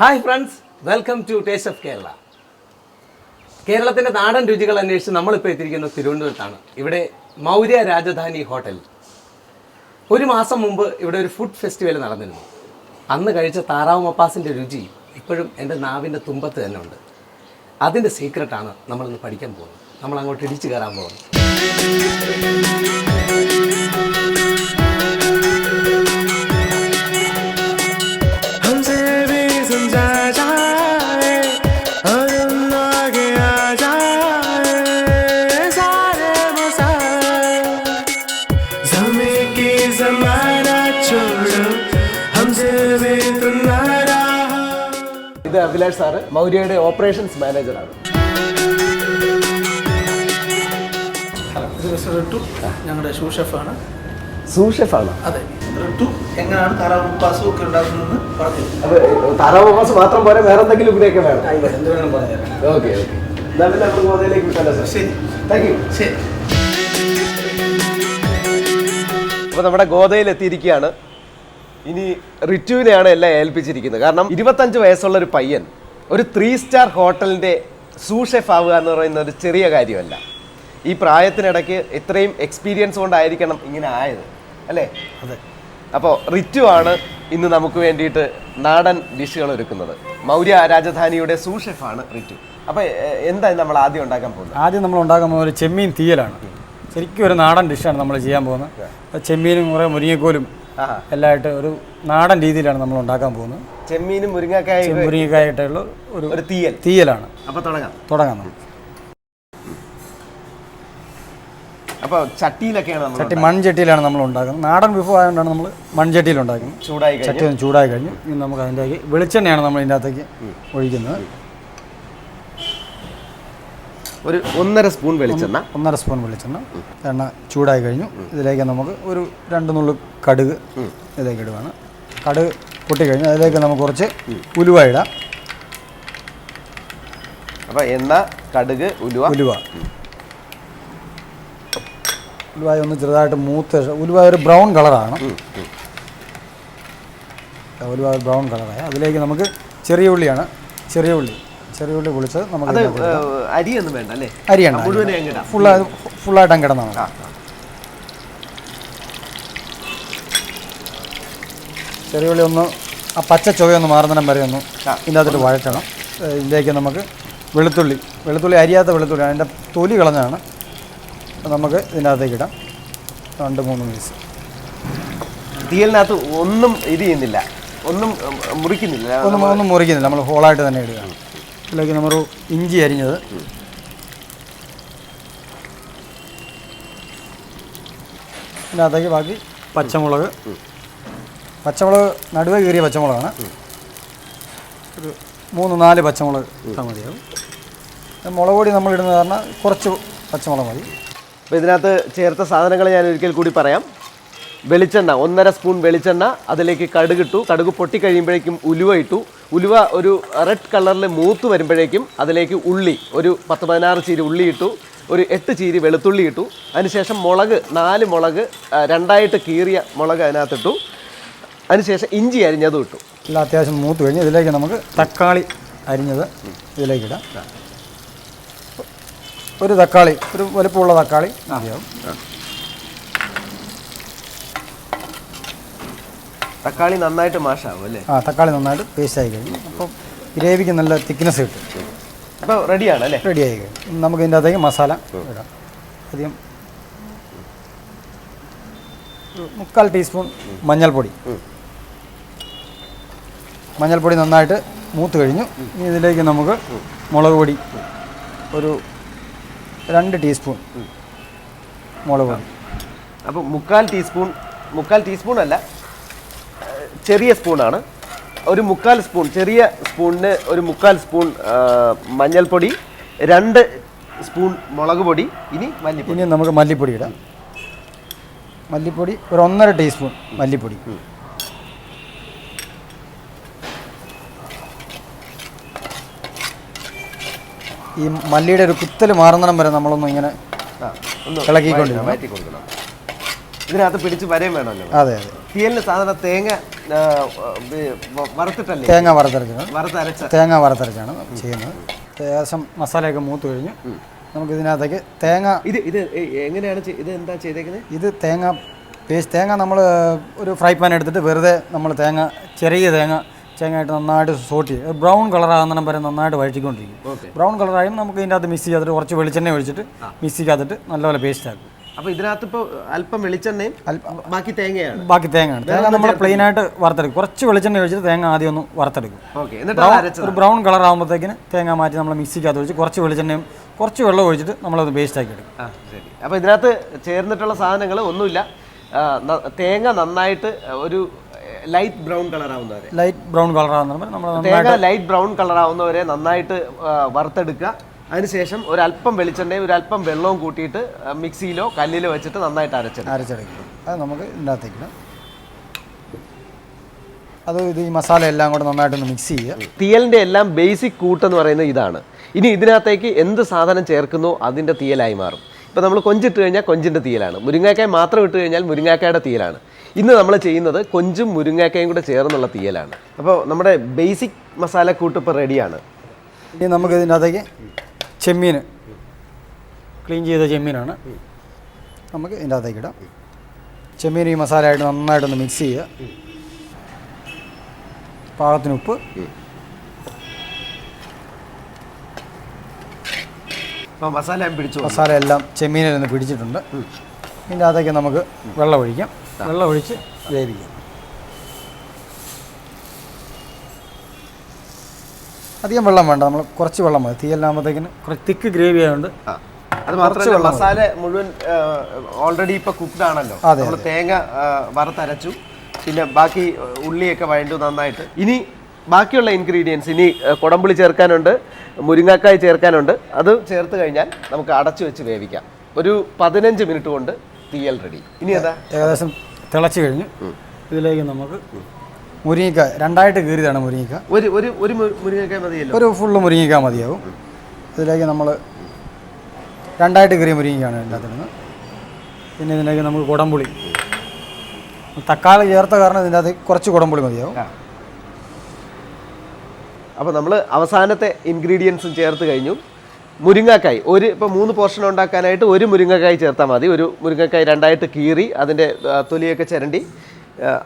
Hi friends welcome to taste of Kerala. കേരളത്തിന്റെ നാടൻ രുചികൾ അന്വേഷിച്ച് നമ്മളിപ്പോൾ എത്തിയിരിക്കുന്നത് തിരുവനന്തപുരത്താണ്. ഇവിടെ മൗര്യ രാജധാനി ഹോട്ടൽ. ഒരു മാസം മുമ്പ് ഇവിടെ ഒരു ഫുഡ് ഫെസ്റ്റിവൽ നടന്നിരുന്നു. അന്ന് കഴിച്ച താറാവ് മപ്പാസിന്റെ രുചി ഇപ്പോഴും എന്റെ നാവിന്റെ തുമ്പത്ത് തന്നെ ഉണ്ട്. അതിന്റെ സീക്രട്ടാണ് നമ്മളിന്ന് പഠിക്കാൻ പോകുന്നത്. നമ്മൾ അങ്ങോട്ട് ഇടിച്ചു കയറാൻ പോകുന്നത്. ഇത് അഭിലാഷ് സാറ് മൗര്യയുടെ ഓപ്പറേഷൻസ് മാനേജറാണ് റിട്ടു ഞങ്ങളുടെ ഷൂ ഷെഫാണ് സൂഷെഫാണ് അതെ റിട്ടു എങ്ങനെയാണ് താറാവ് ഒക്കെ ഉണ്ടാക്കുന്നതെന്ന് പറഞ്ഞു താറാവ് മാത്രം പോരെ വേറെ എന്തെങ്കിലും ഇവിടെയൊക്കെ വേണം. പറഞ്ഞുതരാം ഓക്കെ ഓക്കെ എന്നാൽ പിന്നെ നമുക്ക് ഗോതയിലേക്ക് വിട്ടാലോ സാർ ശരി. താങ്ക് യു ശരി. അപ്പോൾ നമ്മുടെ ഗോതയിൽ എത്തിയിരിക്കുകയാണ്. ഇനി റിറ്റുവിനെയാണ് എല്ലാം ഏൽപ്പിച്ചിരിക്കുന്നത്. കാരണം ഇരുപത്തഞ്ച് വയസ്സുള്ള ഒരു പയ്യൻ ഒരു ത്രീ സ്റ്റാർ ഹോട്ടലിന്റെ സൂഷെഫ് ആവുക എന്ന് പറയുന്ന ഒരു ചെറിയ കാര്യമല്ല. ഈ പ്രായത്തിനിടയ്ക്ക് ഇത്രയും എക്സ്പീരിയൻസ് കൊണ്ടായിരിക്കണം ഇങ്ങനെ ആയത് അല്ലേ? അതെ. അപ്പോൾ റിറ്റു ആണ് ഇന്ന് നമുക്ക് വേണ്ടിയിട്ട് നാടൻ ഡിഷുകൾ ഒരുക്കുന്നത്. മൗര്യ രാജധാനിയുടെ സൂ ആണ് റിറ്റു. അപ്പോൾ എന്താ നമ്മൾ ആദ്യം ഉണ്ടാക്കാൻ പോകുന്നത്? ആദ്യം നമ്മൾ ഉണ്ടാക്കാൻ പോകുന്ന ഒരു ചെമ്മീൻ തീയലാണ്. ശരിക്കും ഒരു നാടൻ ഡിഷാണ് നമ്മൾ ചെയ്യാൻ പോകുന്നത്. ചെമ്മീനും കുറേ മുരിങ്ങക്കോലും ആഹാ. എല്ലാമായിട്ട് ഒരു നാടൻ രീതിയിലാണ് നമ്മൾ ഉണ്ടാക്കാൻ പോകുന്നത്. ചെമ്മീനും മുരിങ്ങക്കായ മുരിങ്ങക്കായിട്ടുള്ള ഒരു ഒരു തീയൽ. തീയലാണ്. അപ്പോൾ തുടങ്ങാം. തുടങ്ങാം നമുക്ക്. അപ്പോൾ ചട്ടിയിലൊക്കെയാണ് നമ്മൾ ചട്ടി മൺചട്ടിയിലാണ് നമ്മൾ ഉണ്ടാക്കുന്നത്. നാടൻ വിഭവം ആയതുകൊണ്ടാണ് നമ്മൾ മൺചട്ടിയിൽ ഉണ്ടാക്കുന്നത്. ചൂടായി ചട്ടി ഒന്ന് ചൂടായി കഴിഞ്ഞു. ഇനി നമുക്ക് അതിന്റെ വെളിച്ചെണ്ണയാണ് നമ്മൾ ഇതിന്റെ അകത്തേക്ക് ഒഴിക്കുന്നത്. ഒരു ഒന്നര സ്പൂൺ വെളിച്ചെണ്ണ. ഒന്നര സ്പൂൺ വെളിച്ചെണ്ണ. എണ്ണ ചൂടായി കഴിഞ്ഞു. ഇതിലേക്ക് നമുക്ക് ഒരു രണ്ട് നുള്ളു കടുക് ഇതിലേക്ക് ഇടുവാണ്. കടുക് പൊട്ടിക്കഴിഞ്ഞു അതിലേക്ക് നമുക്ക് കുറച്ച് ഉലുവ ഇടാം. അപ്പൊ എണ്ണ കടുക് ഉലുവ. ഉലുവ. ഉലുവായി ഒന്ന് ചെറുതായിട്ട് മൂത്ത് ഉലുവായ ഉലുവ ഒരു ബ്രൗൺ കളറാണ്. ഉലുവ ബ്രൗൺ കളറായ. അതിലേക്ക് നമുക്ക് ചെറിയ ഉള്ളിയാണ്. ചെറിയ ഉള്ളി. ചെറിയ ഉള്ളി പൊളിച്ചത് നമുക്ക് അത് അരിയൊന്നും വേണ്ട അല്ലേ? അരിയാണ് മുഴുവൻ അങ്ങ്. ഫുള്ള് ഫുള്ളായിട്ട് അങ്ങ് കിടന്നാൽ മതി ചെറിയ ഉള്ളി ഒന്ന് ആ പച്ച ചുവയൊന്ന് മാറുന്നിടം വരെ ഒന്ന് ഇതിനകത്തോട്ട് വഴറ്റണം. ഇതിലേക്ക് നമുക്ക് വെളുത്തുള്ളി വെളുത്തുള്ളി അരിയാത്ത വെളുത്തുള്ളി അതിന്റെ തൊലി കളഞ്ഞാണ് നമുക്ക് ഇതിന്റെ അകത്തേക്ക് ഇടാം. രണ്ട് മൂന്ന് പീസ്. തീയലിനകത്ത് ഒന്നും ഇത് ചെയ്യുന്നില്ല. ഒന്നും മുറിക്കുന്നില്ല. ഒന്നും ഒന്നും മുറിക്കുന്നില്ല. നമ്മൾ ഹോളായിട്ട് തന്നെ ഇടുകയാണ് ഇതിലേക്ക് നമ്മൾ ഇഞ്ചി അരിഞ്ഞത്. ഇതിനകത്തേക്ക് ബാക്കി പച്ചമുളക്. പച്ചമുളക് നടുവേ കീറിയ പച്ചമുളകാണ്. ഒരു മൂന്ന് നാല് പച്ചമുളക് ഇട്ടാൽ മതിയാവും. മുളക് പൊടി നമ്മൾ ഇടുന്നത് കാരണം കുറച്ച് പച്ചമുളക് മതി. അപ്പോൾ ഇതിനകത്ത് ചേർത്ത സാധനങ്ങൾ ഞാൻ ഒരിക്കൽ കൂടി പറയാം. വെളിച്ചെണ്ണ ഒന്നര സ്പൂൺ വെളിച്ചെണ്ണ അതിലേക്ക് കടുകിട്ടു. കടുക് പൊട്ടി കഴിയുമ്പോഴേക്കും ഉലുവ ഇട്ടു. ഉലുവ ഒരു റെഡ് കളറിൽ മൂത്ത് വരുമ്പോഴേക്കും അതിലേക്ക് ഉള്ളി ഒരു പത്ത് പതിനാറ് ചീരി ഉള്ളി ഇട്ടു ഒരു എട്ട് ചീരി വെളുത്തുള്ളി ഇട്ടു. അതിനുശേഷം മുളക് നാല് മുളക് രണ്ടായിട്ട് കീറിയ മുളക് അതിനകത്തിട്ടു. അതിനുശേഷം ഇഞ്ചി അരിഞ്ഞതും ഇട്ടു. എല്ലാം അത്യാവശ്യം മൂത്ത് കഴിഞ്ഞ് ഇതിലേക്ക് നമുക്ക് തക്കാളി അരിഞ്ഞത് ഇതിലേക്ക് ഇടാം. ഒരു തക്കാളി ഒരു വലുപ്പമുള്ള തക്കാളി മതിയാവും. തക്കാളി നന്നായിട്ട് മാഷാവും അല്ലേ? ആ തക്കാളി നന്നായിട്ട് പേസ്റ്റ് ആയി കഴിഞ്ഞു. അപ്പം ഗ്രേവിക്ക് നല്ല തിക്നെസ് കിട്ടും. അപ്പോൾ റെഡിയാണ് അല്ലേ? റെഡി ആയി കഴിഞ്ഞു. നമുക്ക് ഇതിന്റെ അകത്തേക്ക് മസാല ഇടാം. അധികം മുക്കാൽ ടീസ്പൂൺ മഞ്ഞൾപ്പൊടി. മഞ്ഞൾപ്പൊടി നന്നായിട്ട് മൂത്ത് കഴിഞ്ഞു. ഇനി ഇതിലേക്ക് നമുക്ക് മുളക് പൊടി. ഒരു രണ്ട് ടീസ്പൂൺ മുളക് പൊടി. അപ്പോൾ മുക്കാൽ ടീസ്പൂൺ മുക്കാൽ ടീസ്പൂൺ അല്ല ചെറിയ സ്പൂണാണ്. ഒരു മുക്കാൽ സ്പൂൺ ചെറിയ സ്പൂണിന് ഒരു മുക്കാൽ സ്പൂൺ മഞ്ഞൾപ്പൊടി രണ്ട് സ്പൂൺ മുളക് പൊടി ഇനി മല്ലിപ്പൊടി. ഇനി നമുക്ക് മല്ലിപ്പൊടി ഇടാം. മല്ലിപ്പൊടി ഒരു ഒന്നര ടീസ്പൂൺ മല്ലിപ്പൊടി. ഈ മല്ലിയുടെ ഒരു കുത്തൽ മാറുന്നിടം വരെ നമ്മളൊന്നും ഇങ്ങനെ ഇളക്കിക്കൊണ്ടിരിക്കണം. ഇതിനകത്ത് പിടിച്ച് വരയും വേണമല്ലോ. അതെ അതെ. തീയലിന് സാധാരണ തേങ്ങ വറുത്തിട്ടല്ലേ? തേങ്ങ വറുത്തരച്ചാണ്. വറുത്തരച്ച. തേങ്ങ വറുത്തരച്ചാണ് ചെയ്യുന്നത്. ഏകദേശം മസാലയൊക്കെ മൂത്ത് കഴിഞ്ഞ്. നമുക്ക് ഇതിനകത്തേക്ക് തേങ്ങ ഇത് ഇത് എങ്ങനെയാണ് ഇത് എന്താ ചെയ്തേക്കുന്നത് ഇത് തേങ്ങ പേസ്റ്റ് തേങ്ങ നമ്മൾ ഒരു ഫ്രൈ പാൻ എടുത്തിട്ട് വെറുതെ നമ്മൾ തേങ്ങ ചെറിയ തേങ്ങ തേങ്ങയായിട്ട് നന്നായിട്ട് സോട്ട് ചെയ്യും ബ്രൗൺ കളറാകുന്നിടം വരെ നന്നായിട്ട് വഴറ്റിക്കൊണ്ടിരിക്കും. ബ്രൗൺ കളറായും നമുക്ക് ഇതിന്റെ അകത്ത് മിക്സ് ചെയ്തിട്ട് കുറച്ച് വെളിച്ചെണ്ണ ഒഴിച്ചിട്ട് മിക്സ് ചെയ്തിട്ട് നല്ലപോലെ പേസ്റ്റ് ആക്കും. അപ്പൊ ഇതിനകത്ത് ഇപ്പൊ അല്പം വെളിച്ചെണ്ണയും ബാക്കി തേങ്ങയാണ്. ബാക്കി തേങ്ങയാണ്. തേങ്ങ നമ്മൾ പ്ലെയിൻ ആയിട്ട് വറുത്തെടുക്കും. കുറച്ച് വെളിച്ചെണ്ണ ഒഴിച്ചിട്ട് തേങ്ങ ആദ്യം ഒന്ന് വറുത്തെടുക്കും. ഓക്കെ എന്നിട്ട് ഒരു ബ്രൗൺ കളർ ആകുമ്പോഴത്തേക്കിന് തേങ്ങ മാറ്റി നമ്മൾ മിക്സിക്കകത്ത് ഒഴിച്ച് കുറച്ച് വെളിച്ചെണ്ണയും കുറച്ച് വെള്ളം ഒഴിച്ചിട്ട് നമ്മൾ അത് പേസ്റ്റ് ആക്കി എടുക്കും. ശരി. അപ്പൊ ഇതിനകത്ത് ചേർന്നിട്ടുള്ള സാധനങ്ങൾ ഒന്നുമില്ല. തേങ്ങ നന്നായിട്ട് ഒരു ലൈറ്റ് ബ്രൗൺ കളർ ആവുന്നവരെ. ലൈറ്റ് ബ്രൗൺ കളർ നമ്മൾ തേങ്ങ ലൈറ്റ് ബ്രൗൺ കളർ ആവുന്നവരെ നന്നായിട്ട് വറുത്തെടുക്കുക. അതിനുശേഷം ഒരല്പം വെളിച്ചെണ്ണയും ഒരല്പം വെള്ളവും കൂട്ടിയിട്ട് മിക്സിയിലോ കല്ലിലോ വെച്ചിട്ട് നന്നായിട്ട് അരച്ചെടുക്കുക അരച്ചെടുക്കും. അത് നമുക്ക് ഉണ്ടാക്കിക്കണം അത് ഇത് ഈ മസാല എല്ലാം കൂടെ നന്നായിട്ടൊന്ന് മിക്സ് ചെയ്യുക. തീയലിന്റെ എല്ലാം ബേസിക് കൂട്ടെന്ന് പറയുന്നത് ഇതാണ്. ഇനി ഇതിനകത്തേക്ക് എന്ത് സാധനം ചേർക്കുന്നോ അതിന്റെ തീയലായി മാറും. ഇപ്പോൾ നമ്മൾ കൊഞ്ചിട്ട് കഴിഞ്ഞാൽ കൊഞ്ചിന്റെ തീയലാണ്. മുരിങ്ങാക്കായ മാത്രം ഇട്ട് കഴിഞ്ഞാൽ മുരിങ്ങാക്കായുടെ തീയലാണ്. ഇന്ന് നമ്മൾ ചെയ്യുന്നത് കൊഞ്ചും മുരിങ്ങാക്കായും കൂടെ ചേർന്നുള്ള തീയലാണ്. അപ്പോൾ നമ്മുടെ ബേസിക് മസാലക്കൂട്ട് ഇപ്പോൾ റെഡിയാണ് ഇനി നമുക്ക് ഇതിനകത്തേക്ക് ചെമ്മീൻ. ക്ലീൻ ചെയ്ത ചെമ്മീനാണ്. നമുക്ക് ഇതിന്റെ അകത്തേക്ക് ഇടാം. ചെമ്മീൻ ഈ മസാലയായിട്ട് നന്നായിട്ടൊന്ന് മിക്സ് ചെയ്യുക. പാകത്തിന് ഉപ്പ്. മസാല പിടിച്ചു മസാല എല്ലാം ചെമ്മീനിൽ നിന്ന് പിടിച്ചിട്ടുണ്ട്. ഇതിന്റെ അകത്തേക്ക് നമുക്ക് വെള്ളം ഒഴിക്കാം. വെള്ളം ഒഴിച്ച് വേവിക്കാം. അധികം വെള്ളം വേണ്ട. നമ്മൾ കുറച്ച് വെള്ളം മതി. തീയെല്ലാകുമ്പോഴത്തേക്കിന് കുറച്ച് തിക്ക് ഗ്രേവി ആയതുകൊണ്ട്. അത് മാത്രമല്ല മസാല മുഴുവൻ ഓൾറെഡി ഇപ്പൊ കുക്ക്ഡ് ആണല്ലോ. നമ്മൾ തേങ്ങ വറുത്തരച്ചു. പിന്നെ ബാക്കി ഉള്ളിയൊക്കെ വഴണ്ടു നന്നായിട്ട്. ഇനി ബാക്കിയുള്ള ഇൻഗ്രീഡിയൻസ് ഇനി കുടമ്പുളി ചേർക്കാനുണ്ട് മുരിങ്ങാക്കായ് ചേർക്കാനുണ്ട്. അത് ചേർത്ത് കഴിഞ്ഞാൽ നമുക്ക് അടച്ചു വെച്ച് വേവിക്കാം. ഒരു പതിനഞ്ച് മിനിറ്റ് കൊണ്ട് തീയൽ റെഡി ഇനി എന്താ ഏകദേശം തിളച്ച് കഴിഞ്ഞ്. ഇതിലേക്ക് നമുക്ക് മുരിങ്ങിക്ക രണ്ടായിട്ട് കീറിയതാണ് മുരിങ്ങിക്ക ഒരു ഒരു ഒരു മു- മതിയല്ലോ? ഒരു ഫുള്ള് മുരിങ്ങിക്ക മതിയാവും. ഇതിലേക്ക് നമ്മൾ രണ്ടായിട്ട് കീറിയ മുരിങ്ങിക്കാണ് ഇതിനകത്തിടുന്നത്. പിന്നെ ഇതിലേക്ക് നമുക്ക് കുടംപുളി. തക്കാളി ചേർത്ത കാരണം ഇതിന്റെ അകത്ത് കുറച്ച് കുടംപുളി മതിയാവും. അപ്പോൾ നമ്മൾ അവസാനത്തെ ഇൻഗ്രീഡിയൻസും ചേർത്ത് കഴിഞ്ഞു. മുരിങ്ങക്കായ് ഒരു ഇപ്പോൾ മൂന്ന് പോർഷൻ ഉണ്ടാക്കാനായിട്ട് ഒരു മുരിങ്ങക്കായ് ചേർത്താൽ മതി. ഒരു മുരിങ്ങക്കായ് രണ്ടായിട്ട് കീറി അതിന്റെ തൊലിയൊക്കെ ചിരണ്ടി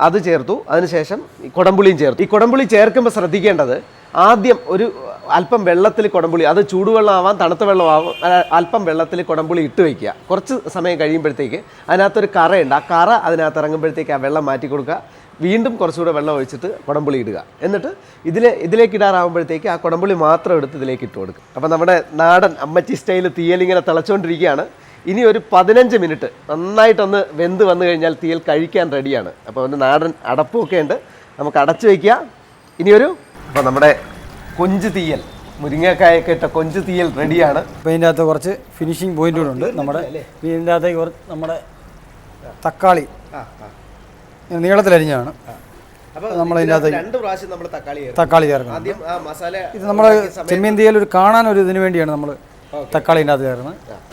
അത് ചേർത്തു. അതിനുശേഷം ഈ കുടംപുളിയും ചേർത്തു. ഈ കുടംപുളി ചേർക്കുമ്പോൾ ശ്രദ്ധിക്കേണ്ടത് ആദ്യം ഒരു അല്പം വെള്ളത്തിൽ കുടംപുളി അത് ചൂടുവെള്ളം ആവാം തണുത്ത വെള്ളമാവാം അല്പം വെള്ളത്തിൽ കുടംപുളി ഇട്ട് വയ്ക്കുക കുറച്ച് സമയം കഴിയുമ്പോഴത്തേക്ക് അതിനകത്തൊരു കറയുണ്ട്. ആ കറ അതിനകത്ത് ഇറങ്ങുമ്പോഴത്തേക്ക് ആ വെള്ളം മാറ്റി കൊടുക്കുക. വീണ്ടും കുറച്ചുകൂടെ വെള്ളം ഒഴിച്ചിട്ട് കുടംപുളി ഇടുക. എന്നിട്ട് ഇതിൽ ഇതിലേക്ക് ഇടാറാകുമ്പോഴത്തേക്ക് ആ കുടംപുളി മാത്രം എടുത്ത് ഇതിലേക്ക് ഇട്ട് കൊടുക്കുക. അപ്പോൾ നമ്മുടെ നാടൻ അമ്മച്ചി സ്റ്റൈൽ തീയലിങ്ങനെ തിളച്ചുകൊണ്ടിരിക്കുകയാണ് ഇനി ഒരു പതിനഞ്ച് മിനിറ്റ് നന്നായിട്ടൊന്ന് വെന്ത് വന്നു കഴിഞ്ഞാൽ തീയൽ കഴിക്കാൻ റെഡിയാണ്. അപ്പോൾ ഒന്ന് നാടൻ അടപ്പുമൊക്കെ ഉണ്ട്. നമുക്ക് അടച്ചു വയ്ക്കുക. ഇനിയൊരു അപ്പോൾ നമ്മുടെ കൊഞ്ച് തീയൽ മുരിങ്ങക്കായൊക്കെ ഇട്ട കൊഞ്ച് തീയൽ റെഡിയാണ്. അപ്പോൾ ഇതിന്റെ അകത്ത് കുറച്ച് ഫിനിഷിങ് പോയിന്റ് ഉണ്ട്. നമ്മുടെ ഇതിന്റെ അകത്തേക്ക് കുറച്ച് നമ്മുടെ തക്കാളി നീളത്തിലരിഞ്ഞാണ് നമ്മൾ തക്കാളി ചേർക്കും. തക്കാളി ചേർക്കണം. ഇത് നമ്മൾ ചെമ്മീൻ തീയൽ ഒരു കാണാൻ ഒരു ഇതിന് വേണ്ടിയാണ് നമ്മൾ തക്കാളി ഇതിനകത്ത് അകത്ത് ചേർക്കുന്നത്.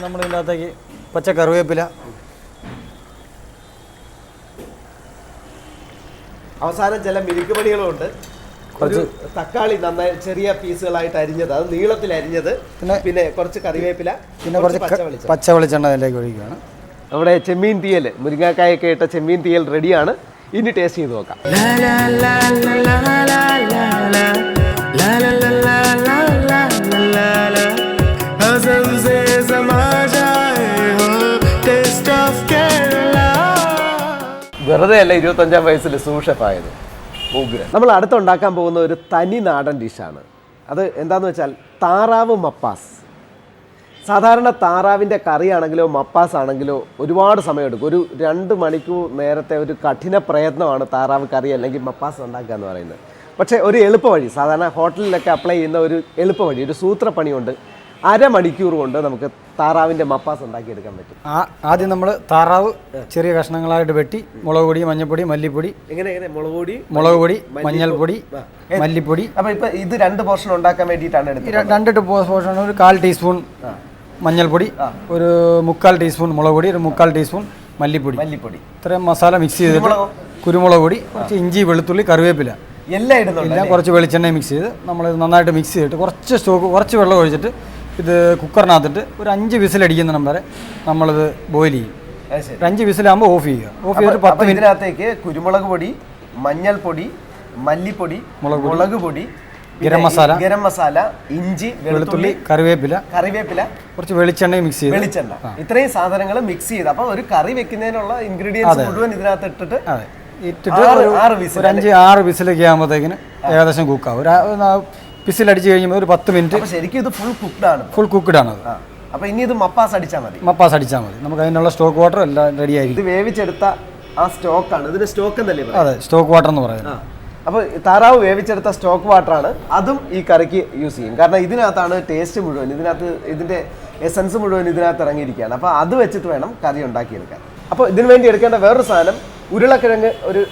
നമ്മൾ ഇതിനകത്തേക്ക് അകത്തേക്ക് പച്ച കറിവേപ്പില. അവസാനം ചില മിനുക്ക് പണികളുണ്ട് കുറച്ച് തക്കാളി നന്നായി ചെറിയ പീസുകളായിട്ട് അരിഞ്ഞത് അത് നീളത്തിൽ അരിഞ്ഞത് പിന്നെ- പിന്നെ കുറച്ച് കറിവേപ്പില പിന്നെ കുറച്ച് പച്ച വെളിച്ചെണ്ണ. അതിലേക്ക് ഒഴിക്കുകയാണ്. നമ്മുടെ ചെമ്മീൻ തീയൽ മുരിങ്ങാക്കായൊക്കെ ഇട്ട ചെമ്മീൻ തീയൽ റെഡിയാണ്. ഇനി ടേസ്റ്റ് ചെയ്ത് നോക്കാം. വെറുതെ അല്ല ഇരുപത്തഞ്ചാം വയസ്സിൽ സൂഷഫായത്. ഉഗ്രൻ. നമ്മൾ അടുത്തുണ്ടാക്കാൻ പോകുന്ന ഒരു തനി നാടൻ ഡിഷാണ്. അത് എന്താന്ന് വെച്ചാൽ താറാവ് മപ്പാസ്. സാധാരണ താറാവിന്റെ കറിയാണെങ്കിലോ മപ്പാസ് ആണെങ്കിലോ ഒരുപാട് സമയമെടുക്കും. ഒരു രണ്ട് മണിക്കൂർ നേരത്തെ ഒരു കഠിന പ്രയത്നമാണ് താറാവ് കറി അല്ലെങ്കിൽ മപ്പാസ് ഉണ്ടാക്കുക എന്ന് പറയുന്നത്. പക്ഷേ ഒരു എളുപ്പവഴി സാധാരണ ഹോട്ടലിലൊക്കെ അപ്ലൈ ചെയ്യുന്ന ഒരു എളുപ്പവഴി ഒരു സൂത്രപ്പണിയുണ്ട്. അരമണിക്കൂർ കൊണ്ട് നമുക്ക് താറാവിന്റെ മപ്പാസ് ഉണ്ടാക്കിയെടുക്കാൻ പറ്റും. ആ ആദ്യം നമ്മൾ താറാവ് ചെറിയ കഷ്ണങ്ങളായിട്ട് വെട്ടി മുളക് പൊടി മഞ്ഞൾപ്പൊടി മല്ലിപ്പൊടി. എങ്ങനെ എങ്ങനെ? മുളക് പൊടി മുളക് പൊടി മഞ്ഞൾപ്പൊടി മല്ലിപ്പൊടി. അപ്പൊ ഇപ്പൊ ഇത് രണ്ട് പോർഷൻ ഉണ്ടാക്കാൻ വേണ്ടിയിട്ടാണ് എടുക്കുന്നത്. എടുത്തത് രണ്ട് ടു- പോർഷൻ ഒരു കാൽ ടീസ്പൂൺ മഞ്ഞൾപ്പൊടി ഒരു മുക്കാൽ ടീസ്പൂൺ മുളക് പൊടി ഒരു മുക്കാൽ ടീസ്പൂൺ മല്ലിപ്പൊടി. മല്ലിപ്പൊടി. ഇത്രയും മസാല മിക്സ് ചെയ്തിട്ട് കുരുമുളകോ? കുരുമുളക് പൊടി കുറച്ച് ഇഞ്ചി വെളുത്തുള്ളി കറിവേപ്പില. എല്ലാം ഇടുന്നുണ്ട് എല്ലാം കുറച്ച് വെളിച്ചെണ്ണ മിക്സ് ചെയ്ത് നമ്മൾ നന്നായിട്ട് മിക്സ് ചെയ്തിട്ട് കുറച്ച് സ്റ്റോക്ക് കുറച്ച് വെള്ളം ഒഴിച്ചിട്ട് ഇത് കുക്കറിനകത്തിട്ട് ഒരു അഞ്ച് വിസിലടിക്കുന്നിടം വരെ നമ്മളിത് ബോയിൽ ചെയ്യും. ഒരു അഞ്ച് വിസിലാകുമ്പോൾ ഓഫ് ചെയ്യുക. ഓഫ് ചെയ്തിട്ട് പത്ത് ഇതിനകത്തേക്ക് കുരുമുളക് പൊടി മഞ്ഞൾപ്പൊടി മല്ലിപ്പൊടി മുളക് പൊടി, ഗരം മസാല, ഗരം മസാല ഇഞ്ചി വെളുത്തുള്ളി കറിവേപ്പില കറിവേപ്പില കുറച്ച് വെളിച്ചെണ്ണ മിക്സ് ചെയ്ത്. വെളിച്ചെണ്ണ. ഇത്രയും സാധനങ്ങൾ മിക്സ് ചെയ്ത്. അപ്പൊ ഒരു കറി വെക്കുന്നതിനുള്ള ഇൻഗ്രീഡിയൻസ് മുഴുവൻ ഇതിനകത്ത് ഇട്ടിട്ട് ഇട്ടിട്ട് ആറ്- വിസിൽ ഒരു അഞ്ച് ആറ് വിസിലൊക്കെ ആകുമ്പോഴത്തേക്കിന് ഏകദേശം കുക്കാവും ഒരു ആ- അടിച്ച് കഴിഞ്ഞാൽ കഴിയുമ്പോൾ ഒരു പത്ത് മിനിറ്റ് ശരിക്കും ഇത് ഫുൾ കുക്ക്ഡ് ആണ്. ഫുൾ കുക്ക്ഡ് ആണ്. അപ്പൊ ഇനി ഇത് മപ്പാസ് അടിച്ചാൽ മതി. മപ്പാസ് അടിച്ചാൽ മതി. നമുക്ക് അതിനുള്ള സ്റ്റോക്ക് വാട്ടർ എല്ലാം റെഡി ഇത് ആയിരിക്കും വേവിച്ചെടുത്ത ആ സ്റ്റോക്കാണ് ഇതിന്റെ സ്റ്റോക്ക് എന്നല്ലേ? അതെ സ്റ്റോക്ക് വാട്ടർ എന്ന് പറയുന്നത്. അപ്പോൾ താറാവ് വേവിച്ചെടുത്ത സ്റ്റോക്ക് വാട്ടർ ആണ്. അതും ഈ കറിക്ക് യൂസ് ചെയ്യും. കാരണം ഇതിനകത്താണ് ടേസ്റ്റ് മുഴുവൻ. ഇതിനകത്ത് ഇതിന്റെ എസൻസ് മുഴുവൻ ഇതിനകത്ത് ഇറങ്ങിയിരിക്കുകയാണ്. അപ്പോൾ അത് വെച്ചിട്ട് വേണം കറി ഉണ്ടാക്കിയെടുക്കാൻ. അപ്പോൾ ഇതിനു വേണ്ടി എടുക്കേണ്ട വേറൊരു സാധനം ഉരുളക്കിഴങ്ങ് ഒരു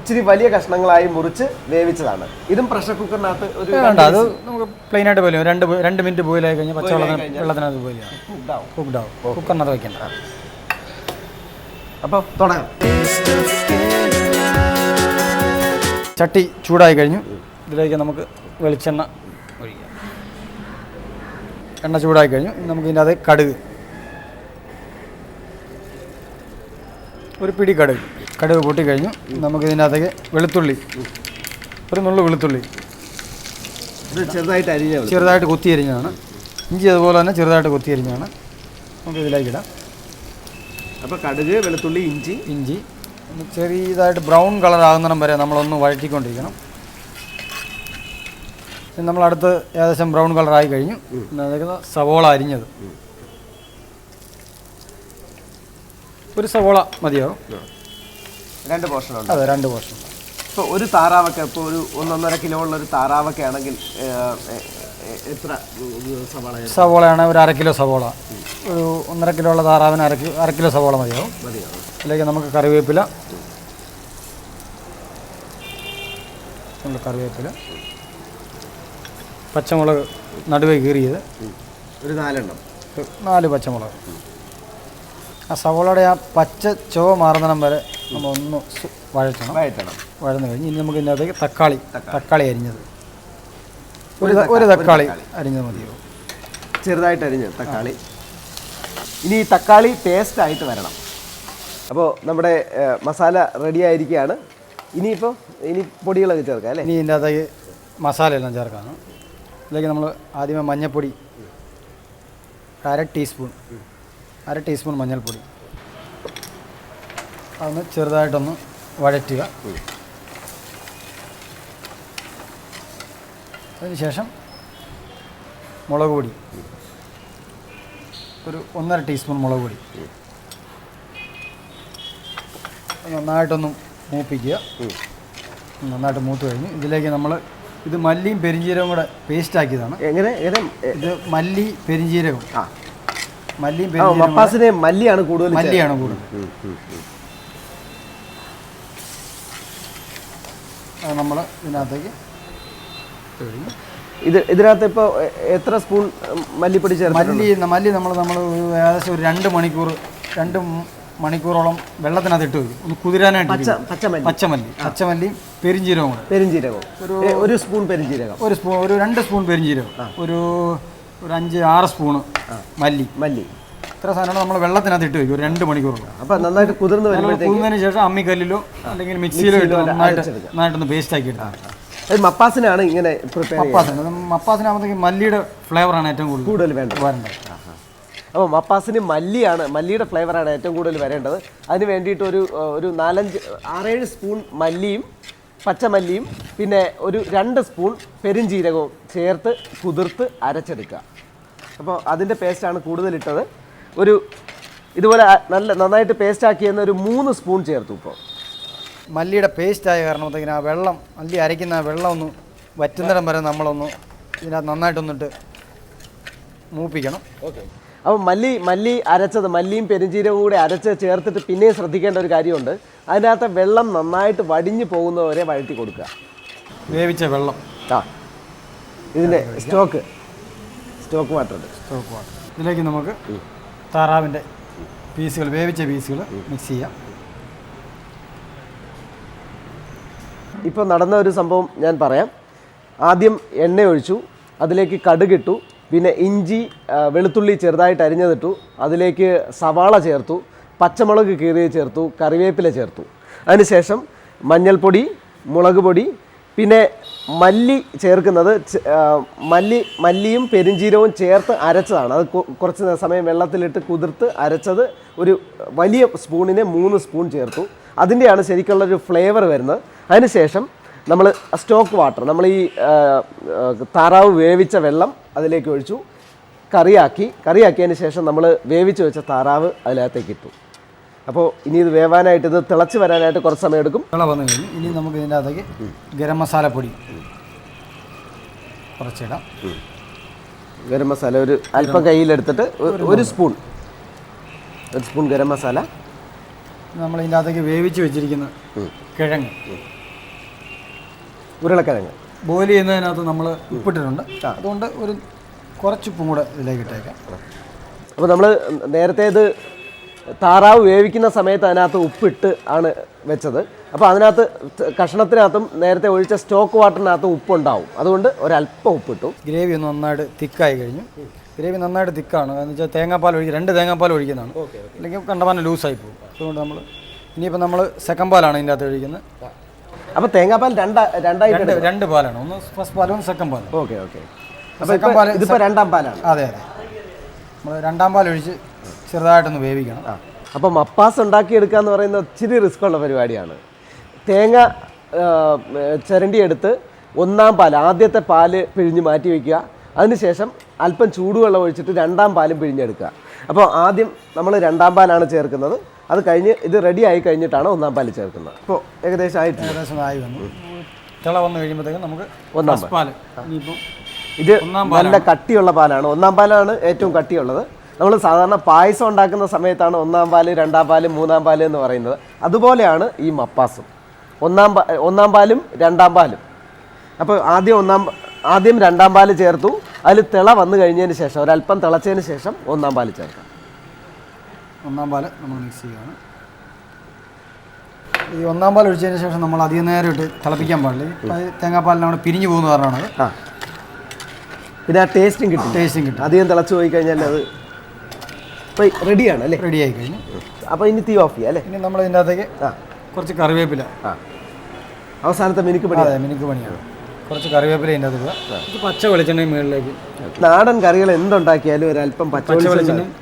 ഇച്ചിരി വലിയ കഷ്ണങ്ങളായി മുറിച്ച് വേവിച്ചതാണ്. ഇതും പ്രഷർ കുക്കറിനകത്ത് ഒരു വേണ്ട അത് നമുക്ക് പ്ലെയിൻ ആയിട്ട് പോലും രണ്ട് രണ്ട് മിനിറ്റ് ബോയിൽ ആയി കഴിഞ്ഞാൽ പച്ചവെള്ളത്തിന് വെള്ളത്തിനകത്ത് കുക്ക്ഡ് ആവും. കുക്കറിനകത്ത് വെക്കണ്ട. അപ്പോൾ തുടങ്ങാം. ചട്ടി ചൂടായി കഴിഞ്ഞു. ഇതിലേക്ക് നമുക്ക് വെളിച്ചെണ്ണ ഒഴിക്കാം. എണ്ണ ചൂടായി കഴിഞ്ഞു. നമുക്ക് ഇതിന്റെ അത് കടുക്. ഒരു പിടി കടുക്. കടുക് പൊട്ടിക്കഴിഞ്ഞു നമുക്ക് ഇതിനകത്തേക്ക് വെളുത്തുള്ളി. ഒരു നുള്ളു വെളുത്തുള്ളി. ചെറുതായിട്ട് അരിഞ്ഞ ചെറുതായിട്ട് കൊത്തി അരിഞ്ഞതാണ്. ഇഞ്ചി അതുപോലെ തന്നെ ചെറുതായിട്ട് കൊത്തി അരിഞ്ഞതാണ്. നമുക്ക് ഇതിലേക്ക് ഇടാം. അപ്പോൾ കടുക് വെളുത്തുള്ളി ഇഞ്ചി. ഇഞ്ചി. ചെറിയതായിട്ട് ബ്രൗൺ കളർ ആകുന്നിടം വരെ നമ്മളൊന്ന് വഴറ്റിക്കൊണ്ടിരിക്കണം. നമ്മളടുത്ത് നമ്മൾ അടുത്ത് ഏകദേശം ബ്രൗൺ കളർ ആയി കഴിഞ്ഞു. സവോള അരിഞ്ഞത്. ഒരു സവോള മതിയാവും. രണ്ട് പോർഷൻ ഉണ്ട് അതെ രണ്ട് പോർഷൻ. ഇപ്പോൾ ഒരു താറാവൊക്കെ ഇപ്പോൾ ഒരു ഒന്നൊന്നര കിലോ ഉള്ള ഒരു താറാവൊക്കെ ആണെങ്കിൽ എത്ര സവാള സവോളയാണ് ഒരു അര കിലോ സവോള. ഒരു ഒന്നര കിലോ ഉള്ള താറാവിന് അര കിലോ അര കിലോ സവോള മതിയാവും. മതിയാവും. അല്ലെങ്കിൽ നമുക്ക് കറിവേപ്പില. കറിവേപ്പില. പച്ചമുളക് നടുവേ കീറിയത്. ഒരു നാലെണ്ണം. നാല് പച്ചമുളക്. ആ സവോളയുടെ ആ പച്ച ചുവ മാറുന്നിടം വരെ സു- വഴറ്റണം. വഴറ്റണം. വഴന്ന് കഴിഞ്ഞ് ഇനി നമുക്ക് ഇതിനകത്തേക്ക് തക്കാളി തക്കാളി. അരിഞ്ഞത്. ഒരു ഒരു തക്കാളി. അരിഞ്ഞത് മതിയോ? ചെറുതായിട്ട് അരിഞ്ഞ് തക്കാളി. ഇനി ഈ തക്കാളി ടേസ്റ്റ് ആയിട്ട് വരണം. അപ്പോൾ നമ്മുടെ മസാല റെഡി ആയിരിക്കുകയാണ്. ഇനിയിപ്പോൾ ഇനി പൊടികളൊക്കെ ചേർക്കാം അല്ലേ? ഇനി ഇതിന്റെ അകത്തേക്ക് മസാല എല്ലാം ചേർക്കാണ്. ഇതിലേക്ക് നമ്മൾ ആദ്യമേ മഞ്ഞൾപ്പൊടി അര ടീസ്പൂൺ അര ടീസ്പൂൺ മഞ്ഞൾപ്പൊടി. അതൊന്ന് ചെറുതായിട്ടൊന്ന് വഴറ്റുക. അതിനുശേഷം മുളക് പൊടി. ഒരു ഒന്നര ടീസ്പൂൺ മുളക് പൊടി. നന്നായിട്ടൊന്ന് മൂപ്പിക്കുക. നന്നായിട്ട് മൂത്ത് കഴിഞ്ഞ് ഇതിലേക്ക് നമ്മൾ ഇത് മല്ലിയും പെരിഞ്ചീരകവും കൂടെ പേസ്റ്റ് ആക്കിയതാണ്. എങ്ങനെ എങ്ങനെ? ഇത് മല്ലി പെരിഞ്ചീരകം. മല്ലിയും പെരിഞ്ചീരകം മല്ലിയാണ് കൂടുതൽ മല്ലിയാണ് കൂടുതൽ. നമ്മൾ ഇതിനകത്തേക്ക് ഇത് ഇതിനകത്ത് ഇപ്പോൾ എത്ര സ്പൂൺ മല്ലിപ്പൊടി ചേർത്ത് മല്ലി മല്ലി നമ്മൾ നമ്മൾ ഏകദേശം ഒരു രണ്ട് മണിക്കൂർ രണ്ട് മണിക്കൂറോളം വെള്ളത്തിനകത്ത് ഇട്ട് വയ്ക്കും ഒന്ന് കുതിരാനായിട്ട്. പച്ചമല്ലി പച്ചമല്ലി പച്ചമല്ലിയും പെരിഞ്ചീരകം കൂടെ. പെരിഞ്ജീരകം ഏ, ഒരു സ്പൂൺ പെരിഞ്ചീരകം. ഒരു സ്പൂൺ ഒരു രണ്ട് സ്പൂൺ പെരിഞ്ചീരകം. ഒരു ഒരു അഞ്ച് ആറ് സ്പൂണ് മല്ലി. മല്ലി. ഇത്ര സാധനം നമ്മൾ വെള്ളത്തിനകത്ത് ഇട്ട് വയ്ക്കും ഒരു രണ്ട് മണിക്കൂറോളം അപ്പം നന്നായിട്ട് കുതിർന്ന് വരുമ്പോഴത്തേക്ക് കുന്നതിന് ശേഷം അമ്മിക്കല്ലിലോ അല്ലെങ്കിൽ മിക്സിയിലോ ഇട്ട് മിക്സിയിലോ നന്നായിട്ട് അരച്ചെടുക്കാം. നന്നായിട്ടൊന്ന് പേസ്റ്റ് ആക്കി എടുക്കാം അത് മപ്പാസിനാണ് ഇങ്ങനെ പ്രിപ്പയർ മപ്പാസിന് മപ്പാസിനാകുമ്പോഴത്തേക്ക് മല്ലിയുടെ ഫ്ലേവറാണ് ഏറ്റവും കൂടുതൽ കൂടുതൽ വേണ്ടത്. വരേണ്ടത്. അപ്പോൾ മപ്പാസിന് മല്ലിയാണ് മല്ലിയുടെ ഫ്ലേവറാണ് ഏറ്റവും കൂടുതൽ വരേണ്ടത്. അതിന് വേണ്ടിയിട്ട് ഒരു ഏഹ്, ഒരു നാലഞ്ച് ആറേഴ് സ്പൂൺ മല്ലിയും പച്ചമല്ലിയും പിന്നെ ഒരു രണ്ട് സ്പൂൺ പെരുംജീരകവും ചേർത്ത് കുതിർത്ത് അരച്ചെടുക്കുക. അപ്പോൾ അതിന്റെ പേസ്റ്റാണ് കൂടുതലിട്ടത് ഒരു ഇതുപോലെ നല്ല നന്നായിട്ട് പേസ്റ്റ് ആക്കിയെന്ന് ഒരു മൂന്ന് സ്പൂൺ ചേർത്തു ഇപ്പോൾ മല്ലിയുടെ പേസ്റ്റ് ആയ കാരണത്തേക്കിന് ആ വെള്ളം മല്ലി അരയ്ക്കുന്ന ആ വെള്ളം ഒന്ന് വറ്റുന്നിടം വരെ നമ്മളൊന്ന് ഇതിനകത്ത് നന്നായിട്ടൊന്നിട്ട് മൂപ്പിക്കണം. ഓക്കെ അപ്പോൾ മല്ലി മല്ലി അരച്ചത് മല്ലിയും പെരുംജീരകവും കൂടെ അരച്ച് ചേർത്തിട്ട് പിന്നെയും ശ്രദ്ധിക്കേണ്ട ഒരു കാര്യമുണ്ട്. അതിനകത്ത് വെള്ളം നന്നായിട്ട് വടിഞ്ഞു പോകുന്നവരെ വഴറ്റി കൊടുക്കുക. വേവിച്ച വെള്ളം. ആ. ഇതിന്റെ stock stock water stock water ഇതിലേക്ക് നമുക്ക് താറാവിന്റെ പീസുകൾ വേവിച്ച പീസുകൾ മിക്സ് ചെയ്യാം. ഇപ്പോൾ നടന്ന ഒരു സംഭവം ഞാൻ പറയാം. ആദ്യം എണ്ണ ഒഴിച്ചു അതിലേക്ക് കടുകിട്ടു പിന്നെ ഇഞ്ചി വെളുത്തുള്ളി ചെറുതായിട്ട് അരിഞ്ഞതിട്ടു അതിലേക്ക് സവാള ചേർത്തു പച്ചമുളക് കീറിയ ചേർത്തു കറിവേപ്പില ചേർത്തു. അതിനുശേഷം മഞ്ഞൾപ്പൊടി മുളക് പൊടി പിന്നെ മല്ലി ചേർക്കുന്നത് മല്ലി മല്ലിയും പെരിഞ്ചീരവും ചേർത്ത് അരച്ചതാണ്. അത് കുറച്ച് സമയം വെള്ളത്തിലിട്ട് കുതിർത്ത് അരച്ചത് ഒരു വലിയ സ്പൂണിനെ മൂന്ന് സ്പൂൺ ചേർത്തു. അതിന്റെയാണ് ശരിക്കുള്ള ഒരു ഫ്ലേവർ വരുന്നത്. അതിനുശേഷം നമ്മൾ സ്റ്റോക്ക് വാട്ടർ നമ്മൾ ഈ താറാവ് വേവിച്ച വെള്ളം അതിലേക്ക് ഒഴിച്ചു. കറിയാക്കി കറിയാക്കിയതിന് ശേഷം നമ്മൾ വേവിച്ച് വെച്ച താറാവ് അതിനകത്തേക്ക് ഇട്ടു. അപ്പോൾ ഇനി ഇത് വേവാനായിട്ട് ഇത് തിളച്ച് വരാനായിട്ട് കുറച്ച് സമയം എടുക്കും. വെള്ളം വന്നു കഴിഞ്ഞു ഇനി നമുക്ക് ഇതിന്റെ അകത്തേക്ക് ഗരം മസാല പൊടി കുറച്ചിടാം. ഗരം മസാല ഒരു അല്പം കയ്യിലെടുത്തിട്ട് ഒരു സ്പൂൺ. ഒരു സ്പൂൺ ഗരം മസാല. നമ്മൾ ഇതിന്റെ അകത്തേക്ക് വേവിച്ച് വെച്ചിരിക്കുന്ന കിഴങ്ങ്. ഉരുളക്കിഴങ്ങ്. ബോയിൽ ചെയ്യുന്നതിനകത്ത് നമ്മൾ ഉപ്പിട്ടിട്ടുണ്ട്. അതുകൊണ്ട് ഒരു കുറച്ചുപ്പും കൂടെ ഇതിലേക്ക് ഇട്ടേക്കാം. അപ്പോൾ നമ്മൾ നേരത്തെ ഇത് താറാവ് വേവിക്കുന്ന സമയത്ത് അതിനകത്ത് ഉപ്പിട്ട് ആണ് വെച്ചത്. അപ്പോൾ അതിനകത്ത് കഷ്ണത്തിനകത്തും നേരത്തെ ഒഴിച്ച സ്റ്റോക്ക് വാട്ടറിനകത്ത് ഉപ്പുണ്ടാവും. അതുകൊണ്ട് ഒരല്പം ഉപ്പിട്ടു. ഗ്രേവി ഒന്ന് നന്നായിട്ട് തിക്കായി കഴിഞ്ഞു. ഗ്രേവി നന്നായിട്ട് തിക്കാണ്. എന്ന് വെച്ചാൽ തേങ്ങാപ്പാൽ ഒഴിക്കുക രണ്ട് തേങ്ങാപ്പാൽ ഒഴിക്കുന്നതാണ്. അല്ലെങ്കിൽ കണ്ടമാനം ലൂസായി പോകും. അതുകൊണ്ട് നമ്മൾ ഇനിയിപ്പോൾ നമ്മൾ സെക്കൻഡ് പാലാണ് ഇതിന്റെ അകത്ത് ഒഴിക്കുന്നത്. അപ്പോൾ തേങ്ങാപ്പാൽ രണ്ടാ രണ്ടായിട്ട് രണ്ട് രണ്ട് പാലാണ്. ഒന്ന് ഫസ്റ്റ് പാലും ഒന്ന് സെക്കൻഡ് പാലും. Okay okay. അപ്പോൾ ഇതിപ്പോൾ രണ്ടാം പാലാണ്. അതെ അതെ. നമ്മൾ രണ്ടാം പാൽ ഒഴിച്ച് ചെറുതായിട്ടൊന്ന് വേവിക്കണം. ആ അപ്പോൾ മപ്പാസ് ഉണ്ടാക്കിയെടുക്കുക എന്ന് പറയുന്നത് ഒത്തിരി റിസ്ക് ഉള്ള പരിപാടിയാണ്. തേങ്ങ ചിരണ്ടിയെടുത്ത് ഒന്നാം പാൽ ആദ്യത്തെ പാൽ പിഴിഞ്ഞ് മാറ്റി വയ്ക്കുക അതിനുശേഷം അല്പം ചൂടുവെള്ളം ഒഴിച്ചിട്ട് രണ്ടാം പാലും പിഴിഞ്ഞെടുക്കുക. അപ്പോൾ ആദ്യം നമ്മൾ രണ്ടാം പാലാണ് ചേർക്കുന്നത്. അത് കഴിഞ്ഞ് ഇത് റെഡി ആയി കഴിഞ്ഞിട്ടാണ് ഒന്നാം പാൽ ചേർക്കുന്നത്. അപ്പോൾ ഏകദേശം ആയിട്ട് ഏകദേശം ആയി വന്നു. തിള വന്നു കഴിയുമ്പോഴത്തേക്കും നമുക്ക് ഒന്നാം പാൽ ഇത് നല്ല കട്ടിയുള്ള പാലാണ്. ഒന്നാം പാലാണ് ഏറ്റവും കട്ടിയുള്ളത്. നമ്മൾ സാധാരണ പായസം ഉണ്ടാക്കുന്ന സമയത്താണ് ഒന്നാം പാൽ രണ്ടാം പാൽ മൂന്നാം പാൽ എന്ന് പറയുന്നത്. അതുപോലെയാണ് ഈ മപ്പാസും. ഒന്നാം പാ ഒന്നാം പാലും രണ്ടാം പാലും. അപ്പോൾ ആദ്യം ഒന്നാം ആദ്യം രണ്ടാം പാൽ ചേർത്തു. അതിൽ തിള വന്നു കഴിഞ്ഞതിന് ശേഷം ഒരല്പം തിളച്ചതിന് ശേഷം ഒന്നാം പാൽ ചേർക്കാം. ഒന്നാം പാൽ നമ്മൾ മിക്സ് ചെയ്യുകയാണ്. ഈ ഒന്നാം പാൽ ഒഴിച്ചതിന് ശേഷം നമ്മൾ അധികം നേരം ഇട്ട് തിളപ്പിക്കാൻ പാടില്ല. തേങ്ങാപ്പാലിന് തേങ്ങാപ്പാലിനോട് പിരിഞ്ഞു പോകുന്ന കാരണമാണ്. പിന്നെ ആ ടേസ്റ്റും കിട്ടും. ടേസ്റ്റും കിട്ടും. അധികം തിളച്ച് പോയി കഴിഞ്ഞാൽ അത് ഇപ്പോൾ റെഡിയാണ് അല്ലേ റെഡി ആയി കഴിഞ്ഞു അപ്പോൾ ഇനി തീ ഓഫ് ചെയ്യാം അല്ലേ? ഇനി നമ്മൾ ഇതിന്റെ അകത്തേക്ക് കുറച്ച് കറിവേപ്പില. ആ. അവസാനത്തെ മിനുക്ക് പണി അതെ മിനുക്ക് പണിയാണ്. കുറച്ച് കറിവേപ്പില ഇതിന്റെ അകത്ത് ഇത് പച്ച വെളിച്ചെണ്ണ മുകളിലേക്ക്. നാടൻ കറികൾ എന്തുണ്ടാക്കിയാലും ഒരല്പം പച്ച പച്ച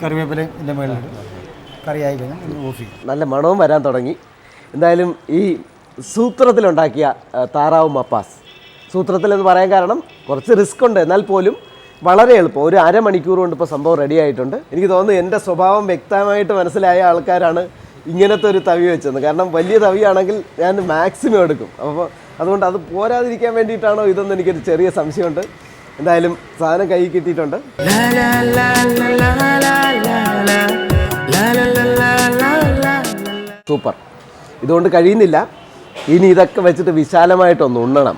കറിവേപ്പില ഇതിന്റെ മുകളിലേക്ക് കറിയായി കഴിഞ്ഞാൽ ഓഫ് ചെയ്യും. നല്ല മണവും വരാൻ തുടങ്ങി. എന്തായാലും ഈ സൂത്രത്തിലുണ്ടാക്കിയ താറാവ് മപ്പാസ്. സൂത്രത്തിൽ എന്ന് പറയാൻ കാരണം കുറച്ച് റിസ്ക് ഉണ്ട്. എന്നാൽ പോലും വളരെ എളുപ്പം. ഒരു അരമണിക്കൂർ കൊണ്ട് ഇപ്പോൾ സംഭവം റെഡി ആയിട്ടുണ്ട്. എനിക്ക് തോന്നുന്നു എന്റെ സ്വഭാവം വ്യക്തമായിട്ട് മനസ്സിലായ ആൾക്കാരാണ് ഇങ്ങനത്തെ ഒരു തവി വെച്ചത്. കാരണം വലിയ തവിയാണെങ്കിൽ ഞാൻ മാക്സിമം എടുക്കും. അപ്പോൾ അതുകൊണ്ട് അത് പോരാതിരിക്കാൻ വേണ്ടിയിട്ടാണോ ഇതെന്ന് എനിക്കൊരു ചെറിയ സംശയമുണ്ട്. എന്തായാലും സാധനം കൈ കിട്ടിയിട്ടുണ്ട്. സൂപ്പർ. ഇതുകൊണ്ട് കഴിയുന്നില്ല. ഇനി ഇതൊക്കെ വെച്ചിട്ട് വിശാലമായിട്ടൊന്ന് ഉണ്ണണം.